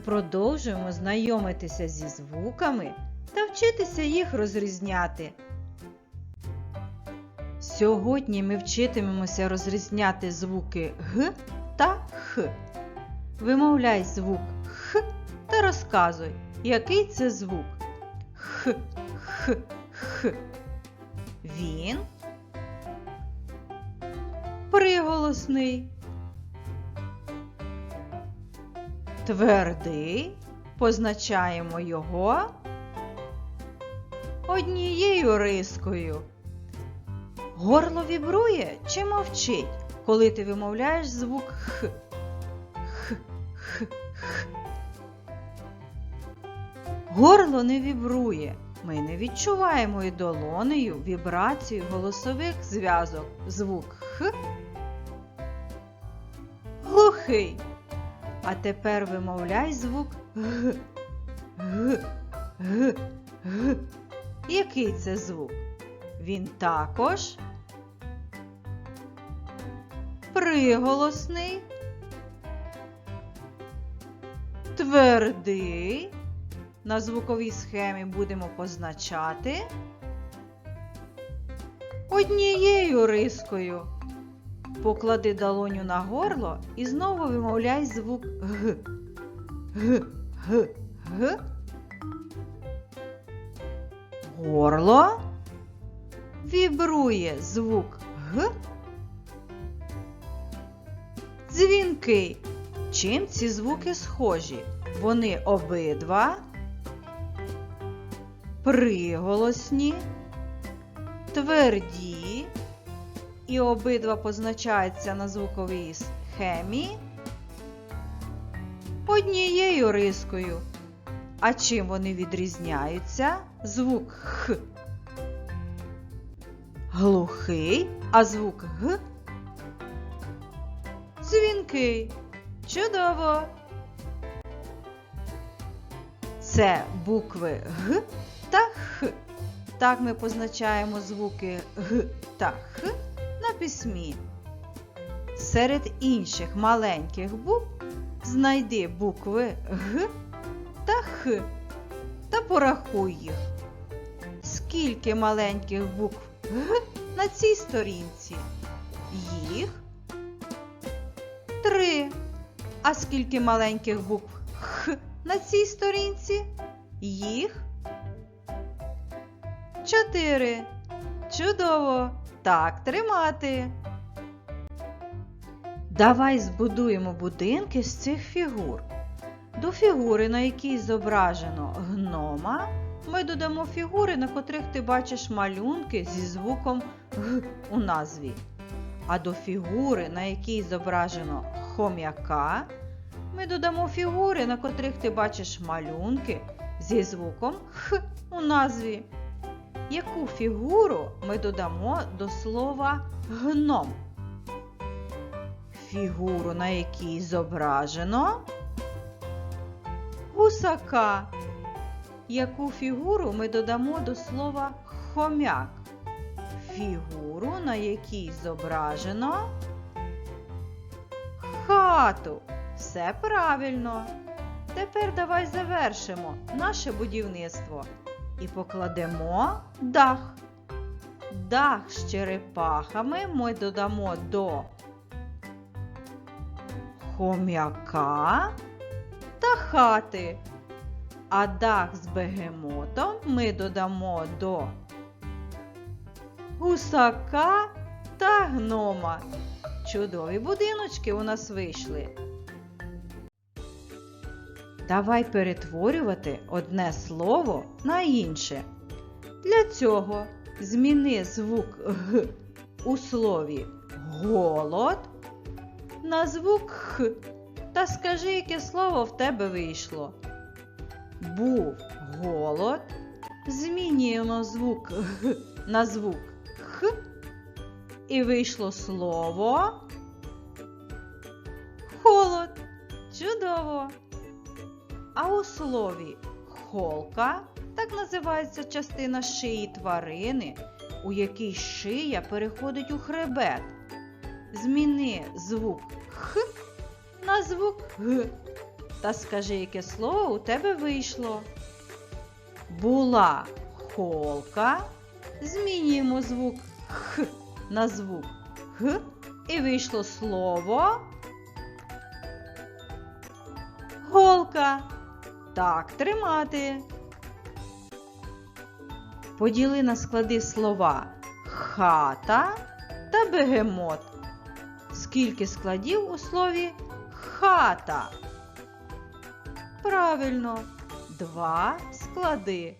продовжуємо знайомитися зі звуками та вчитися їх розрізняти. Сьогодні ми вчитимемося розрізняти звуки Г та Х. Вимовляй звук Х та розказуй, який це звук. Х, Х, Х. Він приголосний. Твердий позначаємо його однією рискою. Горло вібрує чи мовчить, коли ти вимовляєш звук Х. Х, Х. Горло не вібрує. Ми не відчуваємо і долонею вібрацію голосових зв'язок. Звук Х. Глухий. А тепер вимовляй звук Г. Який це звук? Він також приголосний, твердий. На звуковій схемі будемо позначати однією рискою. Поклади долоню на горло і знову вимовляй звук Г. Г, Г, Г. Горло вібрує звук Г. Дзвінкий. Чим ці звуки схожі? Вони обидва приголосні, тверді і обидва позначаються на звуковій схемі однією рискою. А чим вони відрізняються? Звук Х глухий, а звук Г дзвінкий. Чудово! Це букви Г та Х. Так ми позначаємо звуки Г та Х письмі. Серед інших маленьких букв знайди букви Г та Х та порахуй їх. Скільки маленьких букв Г на цій сторінці? Їх три. А скільки маленьких букв Х на цій сторінці? Їх чотири. Чудово! Так тримати. Давай збудуємо будинки з цих фігур. До фігури, на якій зображено гнома, ми додамо фігури, на котрих ти бачиш малюнки зі звуком Г у назві. А до фігури, на якій зображено хом'яка, ми додамо фігури, на котрих ти бачиш малюнки зі звуком Х у назві. Яку фігуру ми додамо до слова гном? Фігуру, на якій зображено гусака. Яку фігуру ми додамо до слова хомяк? Фігуру, на якій зображено хату. Все правильно. Тепер давай завершимо наше будівництво і покладемо дах. Дах з черепахами ми додамо до хом'яка та хати. А дах з бегемотом ми додамо до гусака та гнома. Чудові будиночки у нас вийшли. Давай перетворювати одне слово на інше. Для цього зміни звук Г у слові голод на звук Х та скажи, яке слово в тебе вийшло. Був голод. Змінюємо звук Г на звук Х. І вийшло слово холод. Чудово! А у слові холка так називається частина шиї тварини, у якій шия переходить у хребет. Зміни звук Х на звук Г. та скажи, яке слово у тебе вийшло. Була холка. Змінюємо звук Х на звук Г і вийшло слово. Голка. Так, тримати. Поділи на склади слова хата та бегемот. Скільки складів у слові хата? Правильно, два склади.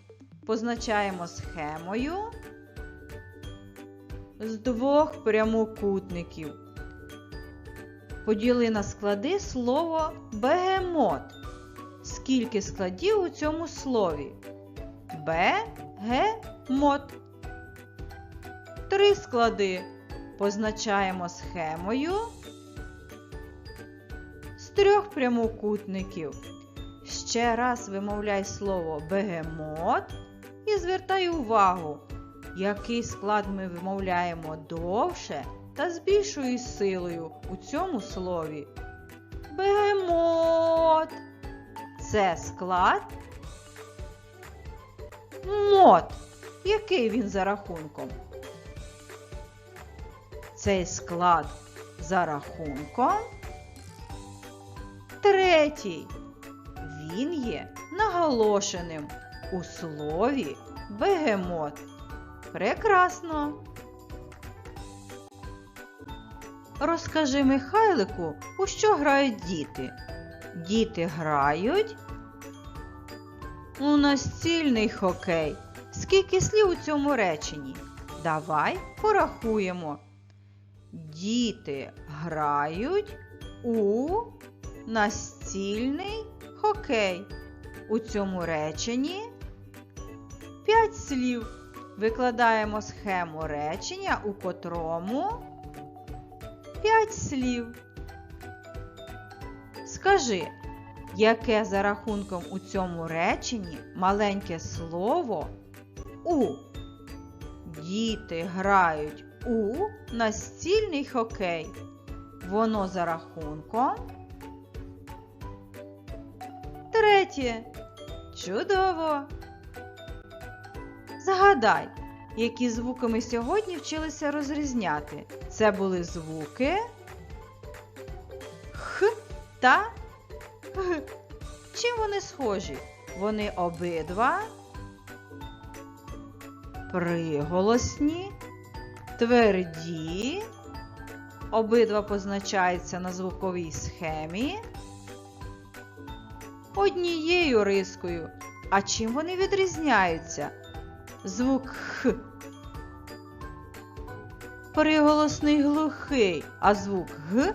Позначаємо схемою з двох прямокутників. Поділи на склади слово бегемот. Скільки складів у цьому слові? Бегемот. Три склади. Позначаємо схемою з трьох прямокутників. Ще раз вимовляй слово бегемот і звертай увагу, який склад ми вимовляємо довше та з більшою силою у цьому слові. Бегемот. Це склад мот. Який він за рахунком? Цей склад за рахунком третій. Він є наголошеним у слові бегемот. Прекрасно. Розкажи Михайлику, у що грають діти? Діти грають у настільний хокей. Скільки слів у цьому реченні? Давай порахуємо. Діти грають у настільний хокей. У цьому реченні 5 слів. Викладаємо схему речення, у котрому 5 слів. Скажи, яке за рахунком у цьому реченні маленьке слово у? Діти грають у настільний хокей. Воно за рахунком. Третє. Чудово. Загадай, які звуки ми сьогодні вчилися розрізняти. Це були звуки та Чим вони схожі? Вони обидва приголосні, тверді, обидва позначаються на звуковій схемі однією рискою. А чим вони відрізняються? Звук Х. Приголосний глухий, а звук Г.